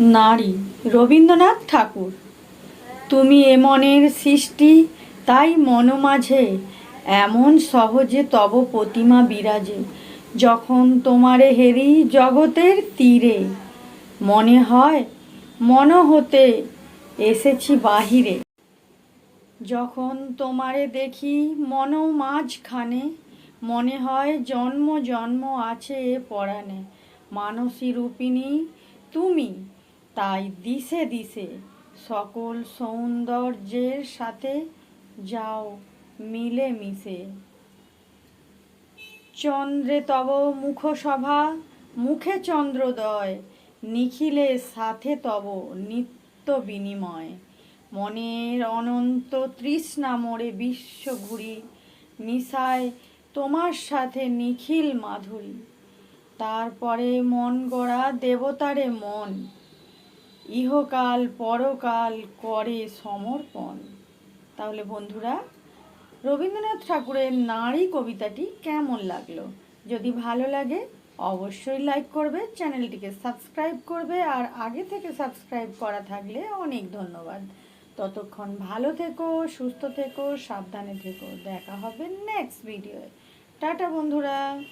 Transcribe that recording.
নারী, রবীন্দ্রনাথ ঠাকুর। তুমি এ মনের সৃষ্টি, তাই মন মাঝে এমন সহজে তব প্রতিমা বিরাজে, যখন তোমারে হেরি জগতের তীরে। মনে হয়, মন হতে এসেছি বাহিরে। যখন তোমারে দেখি মন মাঝখানে, মনে হয় জন্ম জন্ম আছে এ পরাণে। মানসী রূপিণী, তুমি তাই দিশে দিশে সকল সৌন্দর্যের সাথে যাও মিলে মিশে। চন্দ্রে তব মুখসভা, মুখে চন্দ্রোদয় নিখিলের সাথে তব নিত্য বিনিময়। মনের অনন্ত তৃষ্ণা মোড়ে বিশ্ব ঘুরি, মিশায় তোমার সাথে নিখিল মাধুরী। তারপরে মন গড়া দেবতারে মন ইহকাল পরকাল করে সমর্পণ। তাহলে বন্ধুরা, রবীন্দ্রনাথ ঠাকুরের নারী কবিতাটি কেমন লাগল? যদি ভালো লাগে, অবশ্যই লাইক করবে, চ্যানেলটিকে সাবস্ক্রাইব করবে, আর আগে থেকে সাবস্ক্রাইব করা থাকলে অনেক ধন্যবাদ। ততক্ষণ ভালো থেকো, সুস্থ থেকো, সাবধানে থেকো। দেখা হবে নেক্সট ভিডিওয়ে টাটা বন্ধুরা।